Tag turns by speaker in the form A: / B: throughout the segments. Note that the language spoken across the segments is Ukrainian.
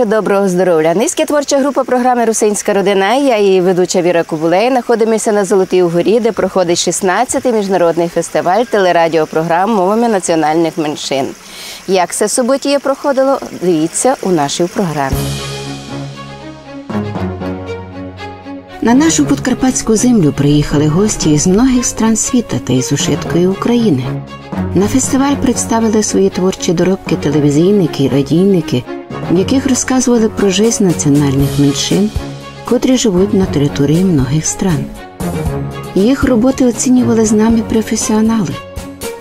A: Боже доброго здоров'я. Низька творча група програми Русинська родина. Я її ведуча Віра Кубулей. Знаходимося на Золотій Горі, де проходить 16-й міжнародний фестиваль телерадіопрограм мовами національних меншин. Як це суботіє проходило, дивіться у нашій програмі. На нашу подкарпатську землю приїхали гості із многих стран світа та із ушиткої України. На фестиваль представили свої творчі доробки телевізійники радійники, в яких розказували про життя національних меншин, котрі живуть на території многих стран. Їх роботи оцінювали з нами професіонали.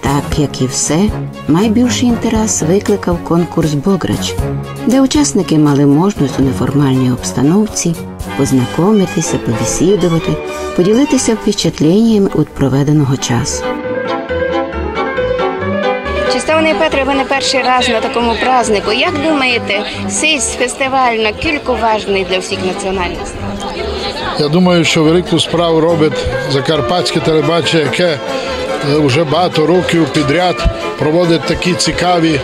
A: Так як і все, найбільший інтерес викликав конкурс Бограч, де учасники мали можливість у неформальній обстановці познайомитися, побесідувати, поділитися впечатленнями від проведеного часу. Чистовний Петре, ви не перший раз на такому празднику. Як думаєте, цей фестиваль на кілько важний для всіх національностей?
B: Я думаю, що велику справу робить закарпатське телебачення, яке вже багато років підряд проводить такі цікаві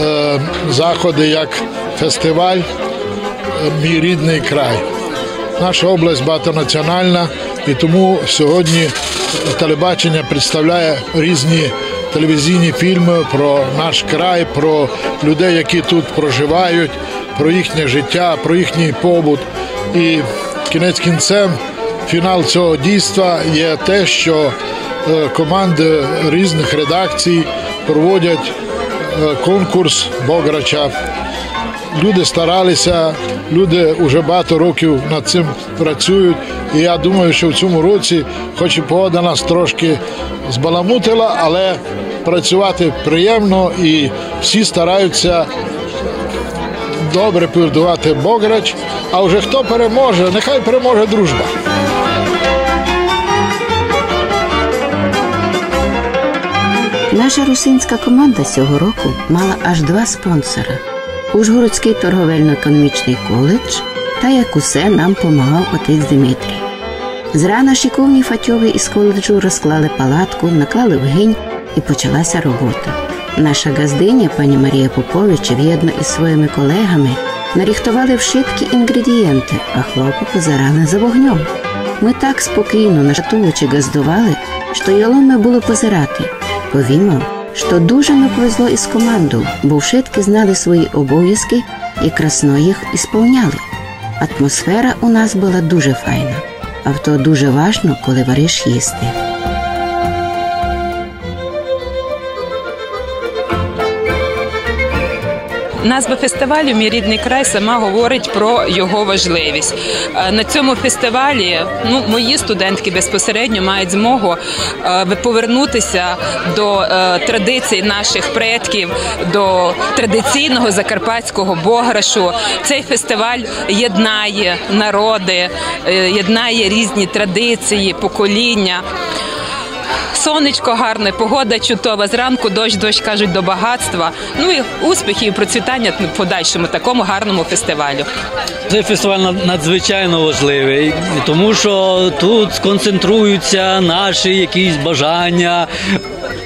B: е, заходи, як фестиваль Мій рідний край. Наша область багатонаціональна, і тому сьогодні телебачення представляє різні телевізійні фільми про наш край, про людей, які тут проживають, про їхнє життя, про їхній побут. І кінець кінцем фінал цього дійства є те, що е, команди різних редакцій проводять е, конкурс Бограча. Люди старалися, люди вже багато років над цим працюють. І я думаю, що в цьому році, хоч і погода нас трошки збаламутила, але працювати приємно і всі стараються добре підготувати Бограч. А вже хто переможе, нехай переможе дружба.
A: Наша русинська команда цього року мала аж два спонсора: Ужгородський торговельно-економічний коледж та як усе нам помагав отець Дмитрій. Зрана шиковні фатьови із коледжу розклали палатку, наклали вгинь і почалася робота. Наша газдиня, пані Марія Попович, в'єдно із своїми колегами наріхтували вшиткі інгредієнти, а хлопа позирали за вогнем. Ми так спокійно, нажатуючи газдували, що яломи було позирати. Повім вам, що дуже не повезло із команду, бо вшитки знали свої обов'язки і красно їх ісполняли. Атмосфера у нас була дуже файна, а в то дуже важно, коли вариш їсти.
C: Назва фестивалю Мій рідний край сама говорить про його важливість. Е, на цьому фестивалі ну мої студентки безпосередньо мають змогу е, повернутися до е, традицій наших предків, до традиційного закарпатського бограшу. Цей фестиваль єднає народи, єднає різні традиції, покоління сонечко гарне, погода чутова. Зранку дощ, дощ кажуть до багатства. Ну і успіхів і процвітання в подальшому такому гарному фестивалю.
D: Цей фестиваль надзвичайно важливий, тому що тут сконцентруються наші якісь бажання,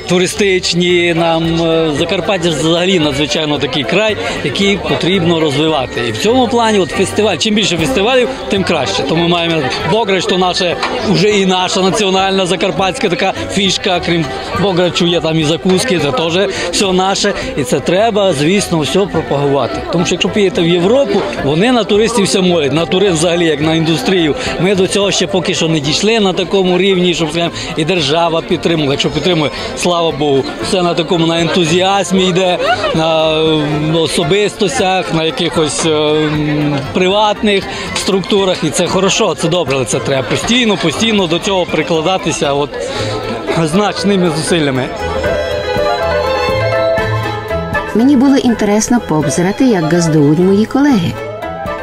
D: туристичні. Нам е, Закарпаття взагалі надзвичайно такий край, який потрібно розвивати. І в цьому плані, от фестиваль, чим більше фестивалів, тим краще. Тому маємо Бограч, то наше вже і наша національна закарпатська така фішка. Крім Бограчу, є там і закуски, це теж все наше. І це треба, звісно, все пропагувати. Тому що якщо підете в Європу, вони на туристів все молять. На туризм взагалі, як на індустрію. Ми до цього ще поки що не дійшли на такому рівні, щоб скажімо, і держава підтримувала. Якщо підтримує, слава Богу, все на такому на ентузіазмі йде, на особистостях, на якихось е, приватних структурах. І це хорошо, це добре, але це треба постійно, постійно до цього прикладатися от значними зусиллями.
A: Мені було інтересно пообзирати, як газдують мої колеги.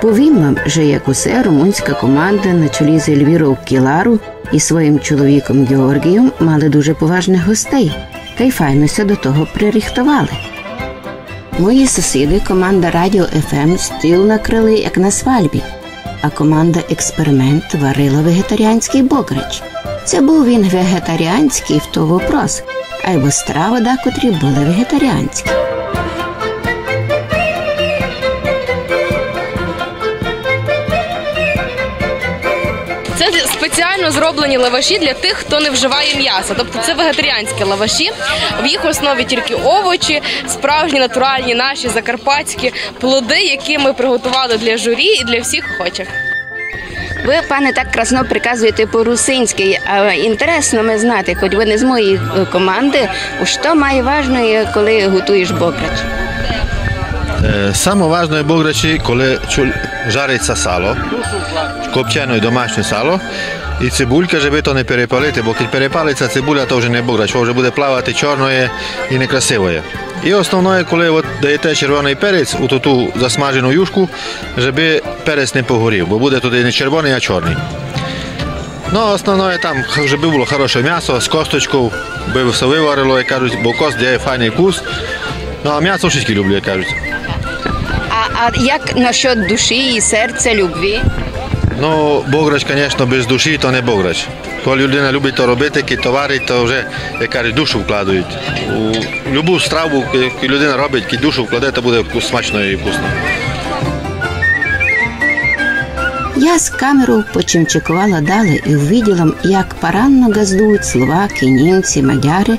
A: Повім вам, що як усе румунська команда на чолі з Ельвірою Кілару і своїм чоловіком Георгієм мали дуже поважних гостей, та й файнося до того приріхтували. Мої сусіди, команда Радіо ФМ стіл накрили, як на свальбі, а команда Експеримент варила вегетаріанський бокрич. Це був він вегетаріанський в то вопрос, а й бо страви декотрі були вегетаріанські.
E: Спеціально зроблені лаваші для тих, хто не вживає м'яса. Тобто це вегетаріанські лаваші. В їх основі тільки овочі, справжні натуральні наші закарпатські плоди, які ми приготували для журі і для всіх охочих.
A: Ви, пане, так красно приказуєте по-русинськи, а інтересно ми знати, хоч ви не з моєї е, команди, що має важливо, коли готуєш бограч?
F: Е, важно je bograči, коли жариться сало, копчено і домашнє сало, і цибулька, щоб то не перепалити, бо коли перепалиться цибуля, то вже не бограч, то вже буде плавати чорноє і некрасивоє. І основне, коли от даєте червоний перець у ту засмажену юшку, щоб перець не погорів, бо буде туди не червоний, а чорний. Ну, основне там, щоб було хороше м'ясо з косточкою, би все виварило, як кажуть, бо кост дає файний вкус. Ну, а м'ясо всі люблю, як кажуть.
A: А, а як насчет душі і серця, любві?
F: Ну, бограч, звісно, без душі то не бограч. Коли людина любить то робити, ки то вже, як кажуть, душу вкладають. У любу страву, яку людина робить, ки душу вкладе, то буде смачно і вкусно.
A: Я з камерою почимчикувала далі і увиділа, як паранно газдують словаки, німці, мадяри.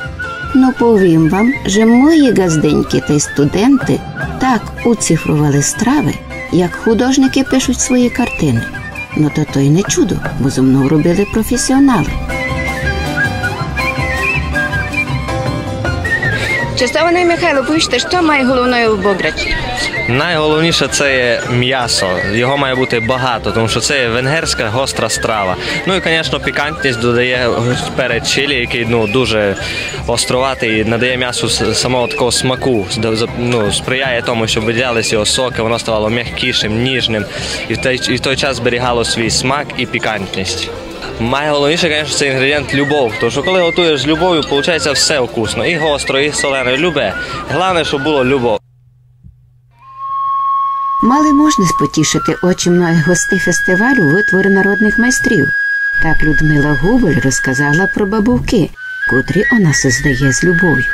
A: Ну, повім вам, що мої газденьки та й студенти так уцифрували страви, як художники пишуть свої картини. Ну то то й не чудо, бо зо мною робили професіонали. Чистований Михайло, повіжте, що має головною в бограчі?
G: Найголовніше це є м'ясо. Його має бути багато, тому що це є венгерська гостра страва. Ну і, звісно, пікантність додає перець чилі, який ну, дуже оструватий і надає м'ясу самого такого смаку. Ну, сприяє тому, щоб виділялися його соки, воно ставало м'якішим, ніжним і в той, і в той час зберігало свій смак і пікантність. Найголовніше, звісно, це інгредієнт любов. Тому що коли готуєш з любов'ю, виходить все вкусно. І гостро, і солене, любе. Головне, щоб було любов.
A: Мали можливість потішити очі многих гостей фестивалю витвори народних майстрів. Так Людмила Губель розказала про бабовки, котрі вона создає з любов'ю.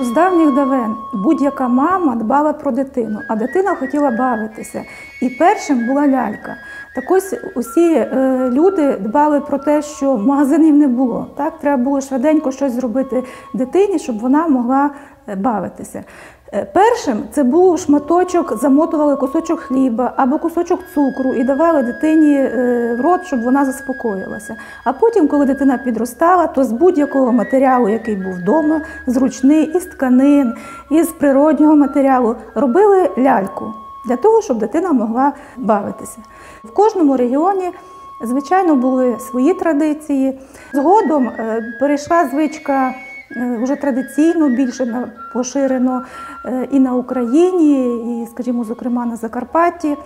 H: З давніх давен будь-яка мама дбала про дитину, а дитина хотіла бавитися. І першим була лялька. Так ось усі е, люди дбали про те, що магазинів не було. Так, треба було швиденько щось зробити дитині, щоб вона могла е, бавитися. Е, Першим це був шматочок, замотували кусочок хліба або кусочок цукру і давали дитині е, в рот, щоб вона заспокоїлася. А потім, коли дитина підростала, то з будь-якого матеріалу, який був вдома, зручний, із тканин, із природнього матеріалу, робили ляльку для того, щоб дитина могла бавитися. В кожному регіоні Звичайно, були свої традиції. Згодом е, перейшла звичка вже традиційно більше поширено е, і на Україні, і, скажімо, зокрема на Закарпатті.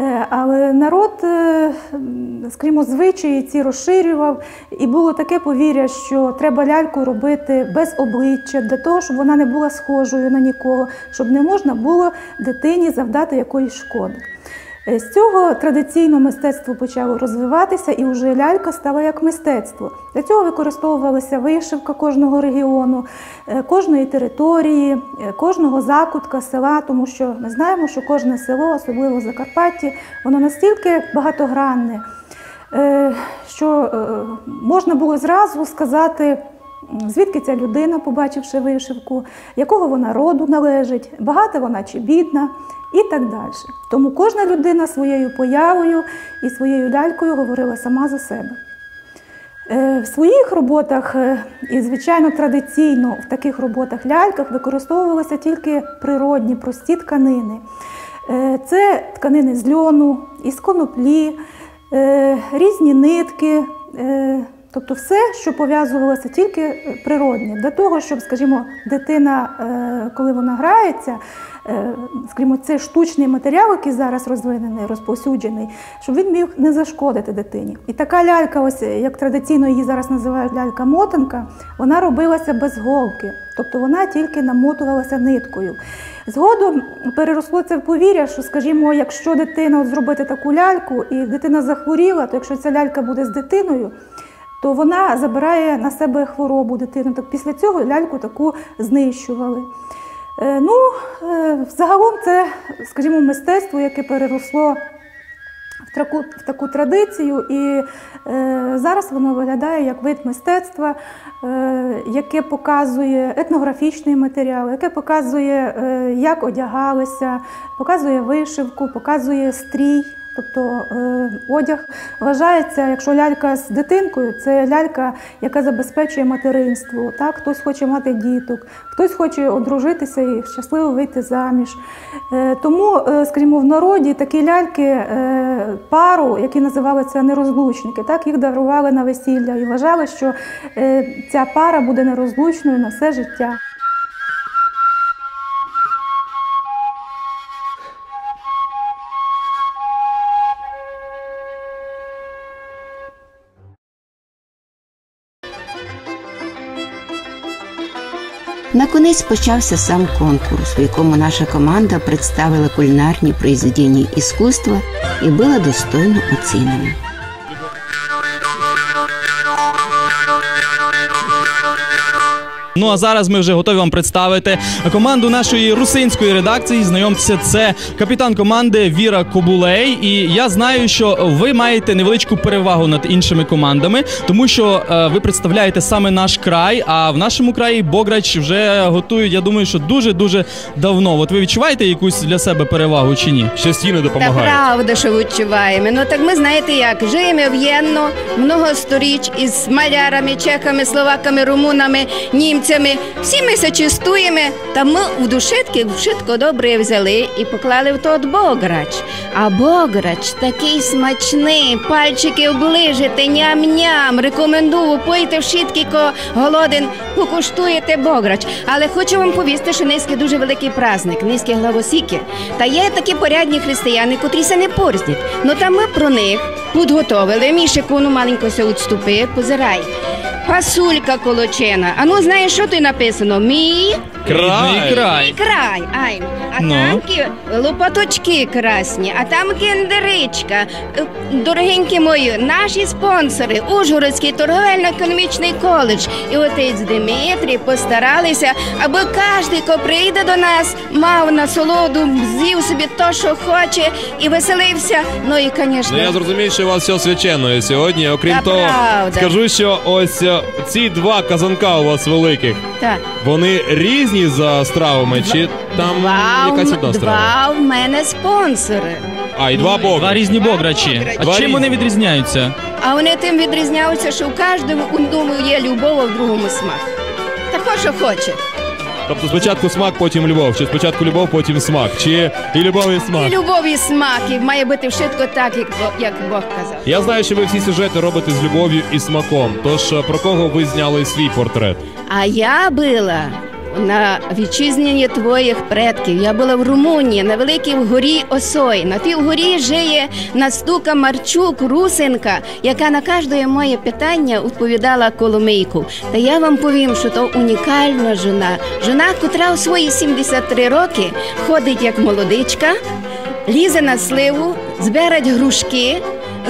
H: Е, Але народ, е, скажімо, звичаї ці розширював, і було таке повір'я, що треба ляльку робити без обличчя, для того, щоб вона не була схожою на нікого, щоб не можна було дитині завдати якоїсь шкоди. Е, З цього традиційно мистецтво почало розвиватися, і вже лялька стала як мистецтво. Для цього використовувалася вишивка кожного регіону, е, кожної території, е, кожного закутка села, тому що ми знаємо, що кожне село, особливо Закарпатті, воно настільки багатогранне, що можна було зразу сказати. Звідки ця людина, побачивши вишивку, якого вона роду належить, багата вона чи бідна, і так далі. Тому кожна людина своєю появою і своєю лялькою говорила сама за себе. Е, В своїх роботах, е, і, звичайно, традиційно в таких роботах ляльках використовувалися тільки природні, прості тканини. Е, Це тканини з льону, із коноплі, різні нитки, тобто все, що пов'язувалося тільки е, природне. Для того, щоб, скажімо, дитина, е, коли вона грається, е, скажімо, це штучний матеріал, який зараз розвинений, розповсюджений, щоб він міг не зашкодити дитині. І така лялька, ось як традиційно її зараз називають лялька-мотанка, вона робилася без голки, тобто вона тільки намотувалася ниткою. Згодом переросло це в повір'я, що, скажімо, якщо дитина от зробити таку ляльку, і дитина захворіла, то якщо ця лялька буде з дитиною, то вона забирає на себе хворобу дитини. Так після цього ляльку таку знищували. Е, Ну, е, загалом це, скажімо, мистецтво, яке переросло в таку, в таку традицію, і е, зараз воно виглядає як вид мистецтва, е, яке показує етнографічний матеріал, яке показує, е, як одягалися, показує вишивку, показує стрій. Тобто е, одяг вважається, якщо лялька з дитинкою, це лялька, яка забезпечує материнство. Так? Хтось хоче мати діток, хтось хоче одружитися і щасливо вийти заміж. Е, тому, е, скажімо, в народі такі ляльки пару, які називалися нерозлучники, так їх дарували на весілля і вважали, що ця пара буде нерозлучною на все життя.
A: Наконець почався сам конкурс, в якому наша команда представила кулінарні произведення іскусства і була достойно оцінена.
I: Ну а зараз ми вже готові вам представити команду нашої русинської редакції. Знайомтеся, це капітан команди Віра Кобулей. І я знаю, що ви маєте невеличку перевагу над іншими командами, тому що е, ви представляєте саме наш край. А в нашому краї Бограч вже готують. Я думаю, що дуже дуже давно. От ви відчуваєте якусь для себе перевагу чи ні?
J: Ще стіни
K: Та правда, що відчуваємо. Ну так ми знаєте як, живемо в'єнно много сторіч із малярами, чехами, словаками, румунами, німцями. Всі ми се чистуємо, та ми в душитки вшитко добре взяли і поклали в тот бограч. А бограч такий смачний, пальчики оближите, ням-ням. Рекомендую, пойте в шитки, ко голоден, покуштуєте бограч. Але хочу вам повісти, що низький дуже великий праздник, низькі главосіки. Та є такі порядні християни, котрі се не порзнять. Ну та ми про них підготовили. Мішику, ну маленько се відступи, позирай. Фасулька колочена. А ну знаєш, що ти написано? Мій
I: Рідний край.
K: край. Ай. А
I: Ну?
K: там кі лопаточки красні, а там кендеричка. Е, Дорогенькі мої, наші спонсори, Ужгородський торговельно-економічний коледж. І отець Дмитрій постаралися, аби кожен, хто прийде до нас, мав насолоду, з'їв собі то, що хоче, і веселився. Ну і, звісно,
J: Ну я зрозумію, що у вас все свячено сьогодні. Окрім
K: Та
J: того,
K: правда.
J: скажу, що ось е, ці два казанка у вас великих.
K: так.
J: Вони різні за стравами, чи там
K: Два,
J: якась
K: в-
J: одна страва?
K: два в мене спонсори.
J: А, і два бога.
I: Два різні бограчі. А
J: Два
I: чим вони відрізняються?
K: А вони тим відрізняються, що в кожному одному є любов, а в другому смак. Тако, що хоче.
J: Тобто спочатку смак, потім любов. Чи спочатку любов, потім смак. Чи і любов, і смак.
K: І любов, і смак, і має бути вшитко так, як, Бо- як Бог казав.
J: Я знаю, що ви всі сюжети робите з любов'ю і смаком. Тож е, про кого ви зняли свій портрет?
K: А я була на вітчизнянні твоїх предків. Я була в Румунії на великій горі Осой. На тій горі жиє Настука Марчук, русинка, яка на кожне моє питання відповідала коломийку. Та я вам повім, що то унікальна жона. Жона, котра у свої 73 роки ходить як молодичка, лізе на сливу, збирать грушки.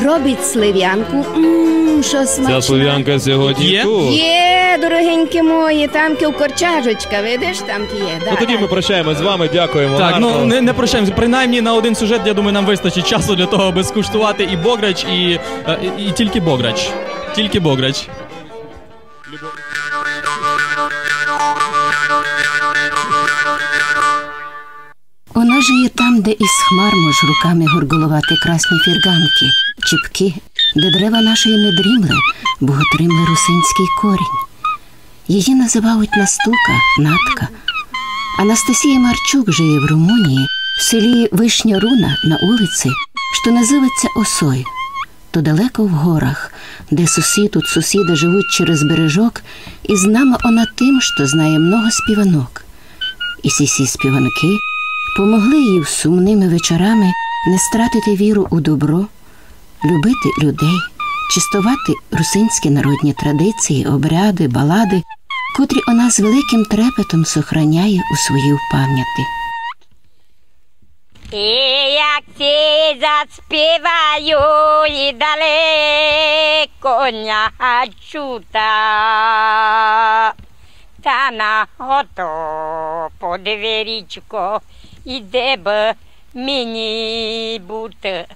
K: Робить слив'янку, Мм, що смачно.
J: Ця слов'янка сьогодні
I: Є?
J: тут.
K: Є, дорогенькі мої, там корчажечка, видиш, там є. Да,
J: Ну тоді
K: да.
J: ми прощаємось з вами. Дякуємо.
I: Так,
J: гарно.
I: ну не, не прощаємося. Принаймні на один сюжет, я думаю, нам вистачить часу для того, аби скуштувати і бограч, і, е, і, і тільки бограч. Тільки бограч.
A: Вона жиє там, де із хмар мож руками горгулувати красні фірганки, чіпки, де дерева нашої не дрімли, бо готримли русинський корінь. Її називають Настука, Натка. Анастасія Марчук живе в Румунії, в селі Вишня Руна на вулиці, що називається Осой. То далеко в горах, де сусід от сусіда живуть через бережок, і знама вона тим, що знає много співанок. І сі співанки помогли їй сумними вечорами не стратити віру у добро, любити людей, чистувати русинські народні традиції, обряди, балади, котрі вона з великим трепетом сохраняє у своїй пам'яті.
L: І як ці заспіваю і далеко не чута, стана ото по дверічко, іде б мені бути.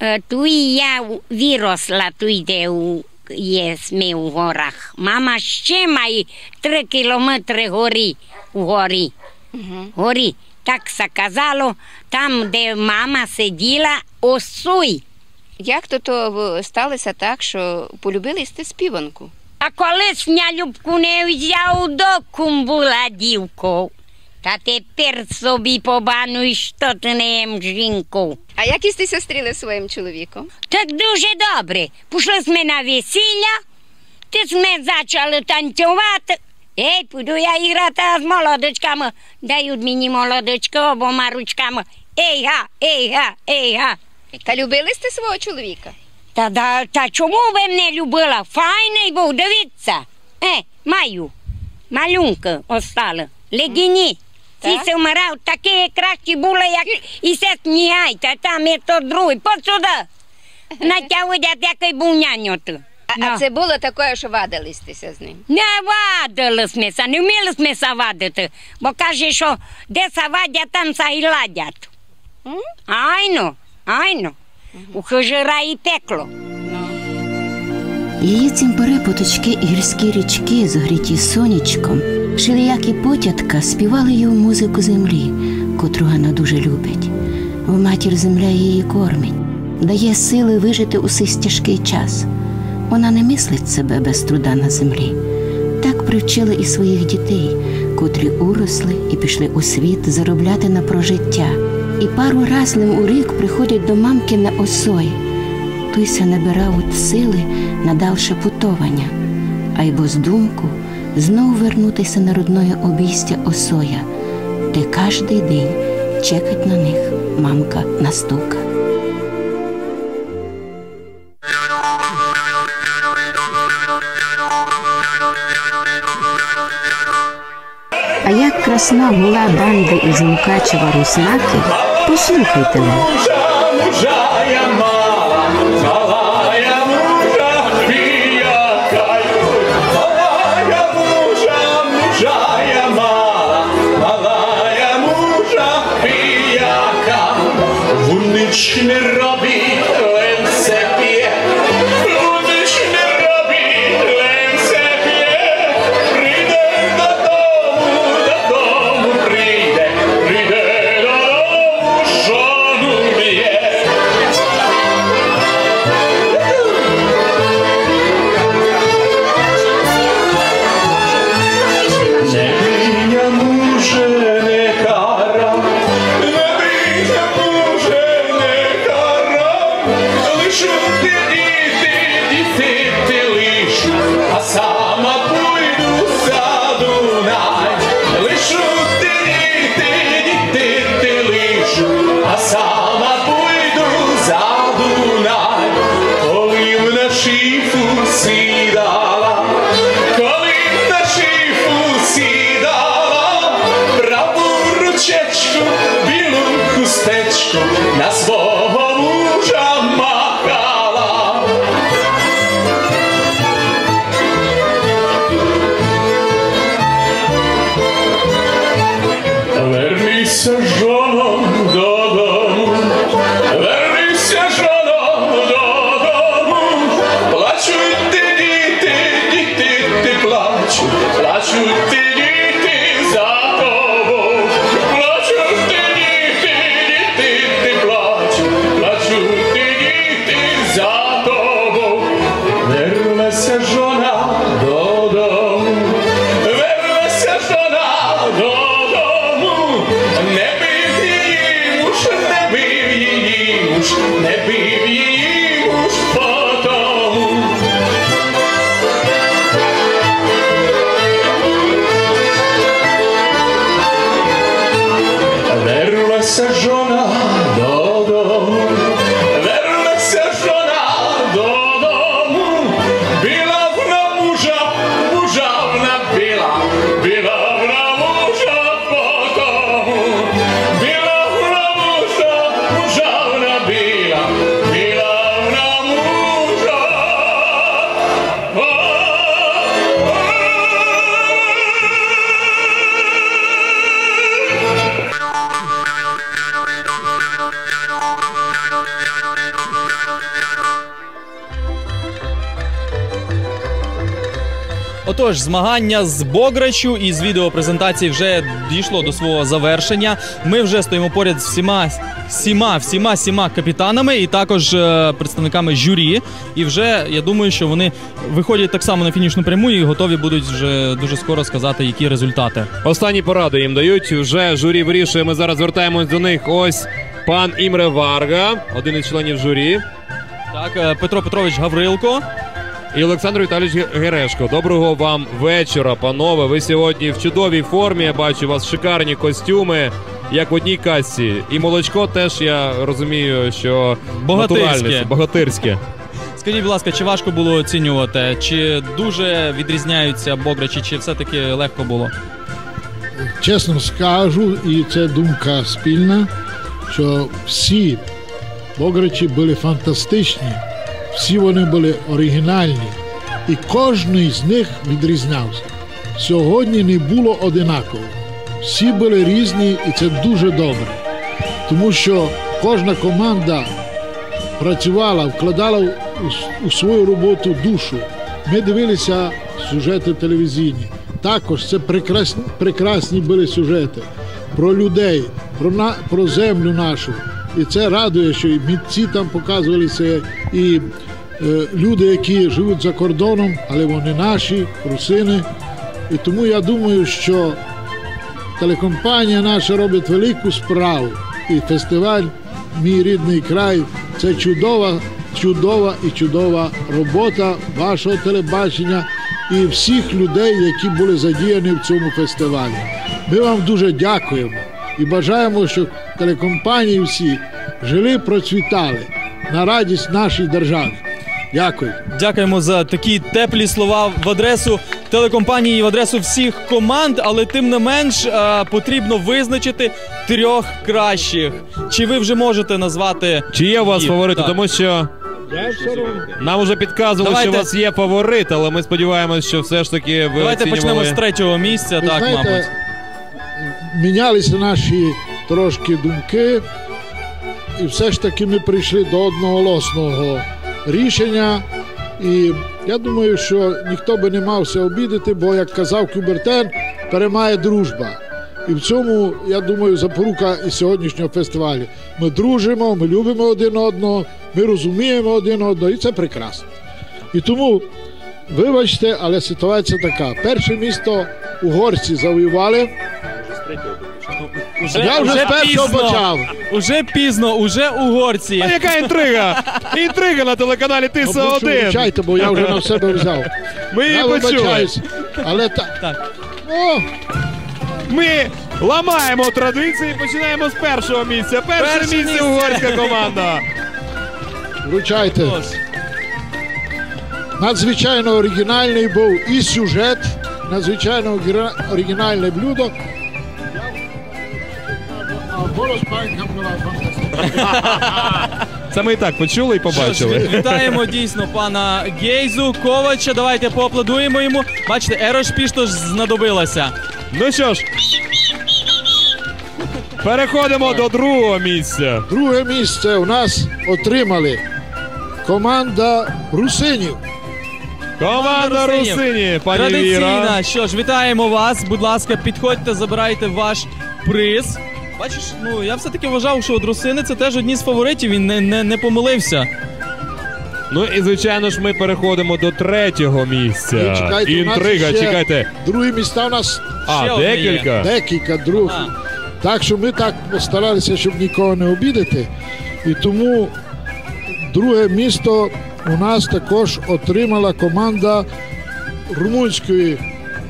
L: Е, Tu i ja виросла, tu де у є ми у горах. Мама ще має три кілометри горі у горі. Горі. Так се казало, там, де мама сиділа, осуй.
K: Як то то сталося так, що полюбили сте співанку?
L: А колись мене Любку не взяв до кум була дівкою. Та тепер собі побануй, що ти не єм жінку.
K: А як істи зустріли зі своїм чоловіком?
L: Так дуже добре. Пішли ми на весілля, ти ми почали танцювати. Ей, піду я грати з молодочками. Дають мені молодочки обома ручками. Ей га, ей га, ей га.
K: Та любили сте свого чоловіка?
L: Та, да, та чому ви мене любила? Файний був, дивіться. Е, маю. Малюнки остали. Легіні. Ці се вмирав, такі кращі були, як і се сміяйте, там є то другий. Посюди. Натягують, який був няньоти.
K: А, а це було таке, що вадилистеся з ним?
L: Не вадили сміся, не вміли сміся вадити, бо каже, що де се вадять, там се і ладять. Айно, айно. У хижира і пекло.
M: Її цим перепоточки і гірські річки, зогріті сонячком, шиліякі потятка співали їй музику землі, котру вона дуже любить. Бо матір земля її кормить, дає сили вижити у цей тяжкий час. Вона не мислить себе без труда на землі. Так привчили і своїх дітей, котрі уросли і пішли у світ заробляти на прожиття. І пару разлим у рік приходять до мамки на осой. Туйся набирав сили на далше путовання, а й бо з думку знов вернутися на родное обійстя осоя, де кожний день чекать на них мамка настука. А як красна була банда із Мукачева Руснаки, послухайте
I: Отож, змагання з Бограчу і з відеопрезентації вже дійшло до свого завершення. Ми вже стоїмо поряд з всіма, всіма, всіма, всіма капітанами і також е, представниками журі. І вже я думаю, що вони виходять так само на фінішну пряму і готові будуть вже дуже скоро сказати, які результати.
J: Останні поради їм дають. Вже журі вирішує. Ми зараз звертаємось до них. Ось пан Імре Варга, один із членів журі.
I: Так, е, Петро Петрович Гаврилко.
J: І Олександр Віталійович Герешко. Доброго вам вечора, панове. Ви сьогодні в чудовій формі. Я бачу у вас шикарні костюми, як в одній касці. І молочко теж я розумію, що
I: Богатирське.
J: натуральне, богатирське.
I: Скажіть, будь ласка, чи важко було оцінювати? Чи дуже відрізняються Бограчі, чи все-таки легко було?
B: Чесно скажу, і це думка спільна, що всі бограчі були фантастичні, всі вони були оригінальні, і кожен з них відрізнявся. Сьогодні не було одинаково. Всі були різні, і це дуже добре. Тому що кожна команда працювала, вкладала у, свою роботу душу. Ми дивилися сюжети телевізійні. Також це прекрасні, прекрасні були сюжети про людей, про, на, про землю нашу. І це радує, що і митці там показувалися, і люди, які живуть за кордоном, але вони наші, русини. І тому я думаю, що телекомпанія наша робить велику справу. І фестиваль Мій рідний край це чудова, чудова і чудова робота вашого телебачення і всіх людей, які були задіяні в цьому фестивалі. Ми вам дуже дякуємо і бажаємо, щоб телекомпанії всі жили, процвітали на радість нашій державі. Дякую.
I: Дякуємо за такі теплі слова в адресу телекомпанії в адресу всіх команд, але тим не менш е, потрібно визначити трьох кращих. Чи ви вже можете назвати?
J: Чи є у вас
I: їх?
J: фаворити?
I: Так.
J: Тому що нам вже підказували,
I: Давайте-
J: що у вас є фаворит, але ми сподіваємося, що все ж таки ви
I: Давайте почнемо з третього місця.
B: Ви
I: так,
B: знаєте,
I: мабуть.
B: мінялися наші трошки думки, і все ж таки ми прийшли до одноголосного рішення. І я думаю, що ніхто би не мався обідати, бо, як казав Кюбертен, перемагає дружба. І в цьому, я думаю, запорука і сьогоднішнього фестивалю. Ми дружимо, ми любимо один одного, ми розуміємо один одного, і це прекрасно. І тому, вибачте, але ситуація така: перше місто угорці завоювали.
I: Уже,
B: Я вже з першого
I: пізно.
B: почав.
I: Уже пізно, уже угорці.
J: А яка інтрига? Інтрига на телеканалі Тиса
B: прошу,
J: 1
B: вибачайте, бо я вже на себе взяв.
J: Ми її
B: я
J: почули.
B: вибачаюсь, але так.
I: Так.
B: О,
J: Ми ламаємо традиції і починаємо з першого місця. Перше
I: Перше
J: місце
I: місце.
J: угорська команда.
B: вручайте. Надзвичайно оригінальний був і сюжет, надзвичайно оригіна- оригінальне блюдо. Голос панка була фантастична.
J: Це ми і так почули і побачили.
I: вітаємо дійсно пана Гейзу Ковача. Давайте поаплодуємо йому. Бачите, Ерошпіштош знадобилася.
J: Ну що ж, переходимо до другого місця.
B: Друге місце у нас отримали команда русинів.
J: Команда
I: Русинів.
J: Русині, пані
I: Традиційна.
J: Віра.
I: Що ж, вітаємо вас. Будь ласка, підходьте, забирайте ваш приз. Бачиш, ну я все-таки вважав, що от русини це теж одні з фаворитів. Він не, не, не помилився.
J: Ну і звичайно ж ми переходимо до третього місця.
B: І чекайте, у нас
J: Інтрига,
B: ще
J: чекайте.
B: Другі міста у нас
I: Ще
J: А,
I: одне є.
J: декілька.
B: декілька других.
I: А.
B: Так що ми так постаралися, щоб нікого не обідати. І тому друге місто у нас також отримала команда румунської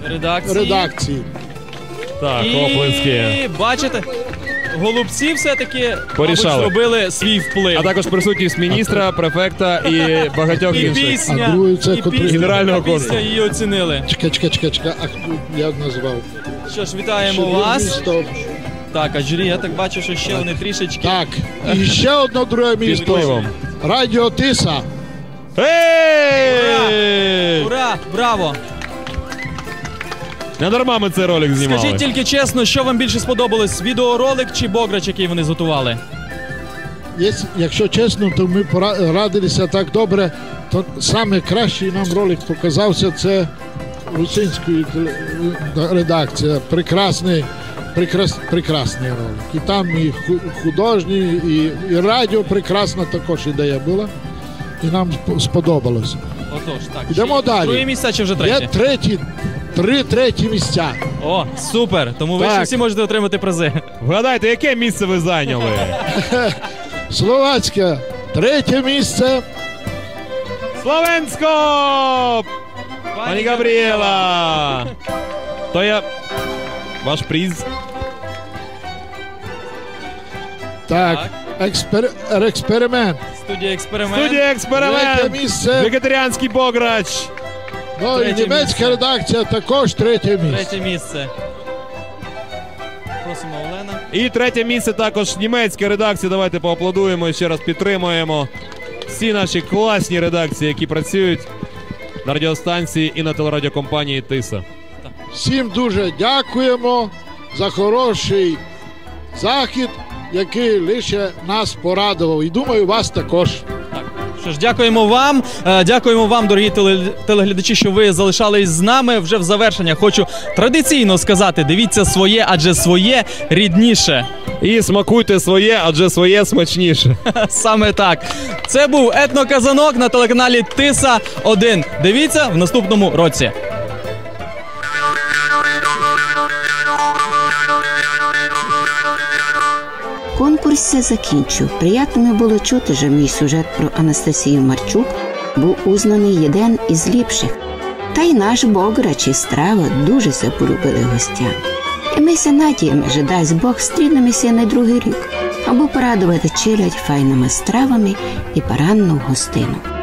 I: Редакції.
B: редакції.
J: Так,
I: І
J: оплески.
I: бачите, голубці все-таки
J: Порішали.
I: мабуть, зробили свій вплив.
J: А також присутність міністра, префекта і багатьох
I: і
J: інших.
I: пісня,
B: А другий це
I: і
B: котрий?
I: пісня,
J: Генерального
I: така пісня
J: конкурсу.
I: її оцінили.
B: Чекай, чекай, чекай, чекай. А хто я назвав?
I: Що ж, вітаємо вас.
B: місто.
I: Так, а журі, я так бачу, що ще вони трішечки.
B: Так, і ще одне друге місто.
J: впливом.
B: Радіо Тиса.
J: Ей!
I: Ура! Браво!
J: Не дарма ми цей ролик знімали.
I: Скажіть тільки чесно, що вам більше сподобалось? Відеоролик чи бограч, який вони зготували?
B: Якщо чесно, то ми пора- радилися так добре, то саме кращий нам ролик показався це русинської теле- редакції прекрасний, прекрас, прекрасний ролик. І там і ху- художній, і, і радіо прекрасна також ідея була. І нам сп- сподобалося.
I: Отож, так.
B: Йдемо
I: Чи
B: далі.
I: Друге місце чи вже
B: Є
I: третє?
B: треті, три треті місця.
I: О, супер! Тому ви
B: Так.
I: ще всі можете отримати призи.
J: Вгадайте, яке місце ви зайняли?
B: Словацьке третє місце.
J: Словенсько! Пані Габріела! То я. Ваш приз.
B: Так, експер, експеримент.
I: Студія експеримент.
J: Студія експеримент!
B: Третє місце.
J: Вегетаріанський бограч!
B: Ну і німецька
I: місце.
B: редакція також третє місце.
I: Третє місце. Просимо Олена.
J: І третє місце також німецька редакція. Давайте поаплодуємо і ще раз підтримуємо всі наші класні редакції, які працюють на радіостанції і на телерадіокомпанії Тиса.
B: Всім дуже дякуємо за хороший захід, який лише нас порадував. І думаю, вас також.
I: Що ж, дякуємо вам. Е, Дякуємо вам, дорогі телеглядачі, що ви залишались з нами. Вже в завершення хочу традиційно сказати: дивіться своє, адже своє рідніше.
J: І смакуйте своє, адже своє смачніше.
I: Саме так. Це був етноказанок на телеканалі Тиса 1. Дивіться в наступному році.
A: Конкурс закінчив. Приємно було чути, що мій сюжет про Анастасію Марчук був узнаний один із ліпших. Та й наш бограч і страва дуже се полюбили гостям. І ми се надіємо, що дасть Бог стрінемося на другий рік, або порадувати челядь файними стравами і паранну гостину.